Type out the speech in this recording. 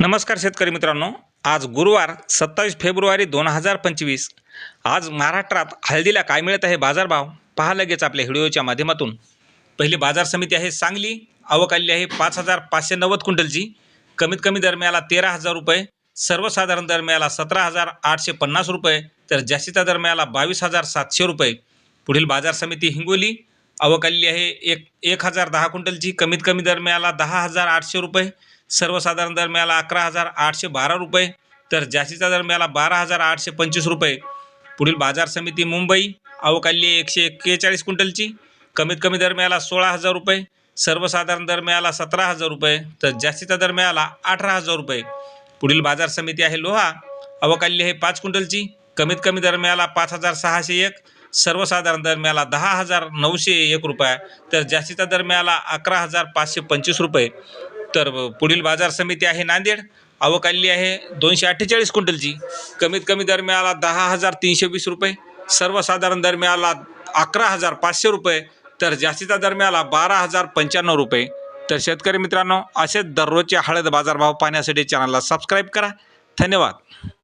नमस्कार शेतकरी मित्रांनो. आज गुरुवार सत्तावीस फेब्रुवारी दोन हजार पंचवीस. आज महाराष्ट्रात हळदीला काय मिळत आहे बाजारभाव? पहा लगेच आपल्या व्हिडिओच्या माध्यमातून. पहिली बाजार समिती आहे सांगली. आवक आली आहे पाच हजार पाचशे नव्वद क्विंटलची. कमीत कमी दर मिळाला तेरा हजार रुपये. सर्वसाधारण दर मिळाला सतरा हजार आठशे पन्नास रुपये. तर जास्तीचा दर मिळाला बावीस हजार सातशे रुपये. पुढील बाजार समिती हिंगोली. अवकाली आहे. एक एक हजार दहा क्विंटलची कमीत कमी दर मिळाला दहा हजार आठशे रुपये. सर्वसाधारण दर मिळाला अकरा हजार आठशे बारा रुपये. तर जास्तीचा दर मिळाला बारा हजार आठशे पंचवीस रुपये. पुढील बाजार समिती मुंबई अवकाली एकशे एक्केचाळीस क्विंटलची. कमीत कमी दर मिळाला सोळा हजार रुपये. सर्वसाधारण दर मिळाला सतरा हजार रुपये. तर जास्तीचा दर मिळाला अठरा हजार रुपये. पुढील बाजार समिती आहे लोहा. आवक आहे पाच क्विंटलची. कमीत कमी दर मिळाला पाच हजार सहाशे एक. सर्वसाधारण दर मिळाला दहा हजार नऊशे एक रुपये तर जास्तीचा दर मिळाला अकरा हजार पाचशे पंचवीस रुपये. तर पुढील बाजार समिती आहे नांदेड आवक आलेली आहे दोनशे अठ्ठेचाळीस क्विंटलची. कमीत कमी दर मिळाला दहा हजार तीनशे वीस रुपये सर्वसाधारण दर मिळाला अकरा हजार पाचशे रुपये तर जास्तीचा दर मिळाला बारा हजार पंच्याण्णव रुपये. तर शेतकरी मित्रांनो असेच दररोजचे हळद बाजारभाव पाहण्यासाठी चॅनलला सबस्क्राईब करा. धन्यवाद.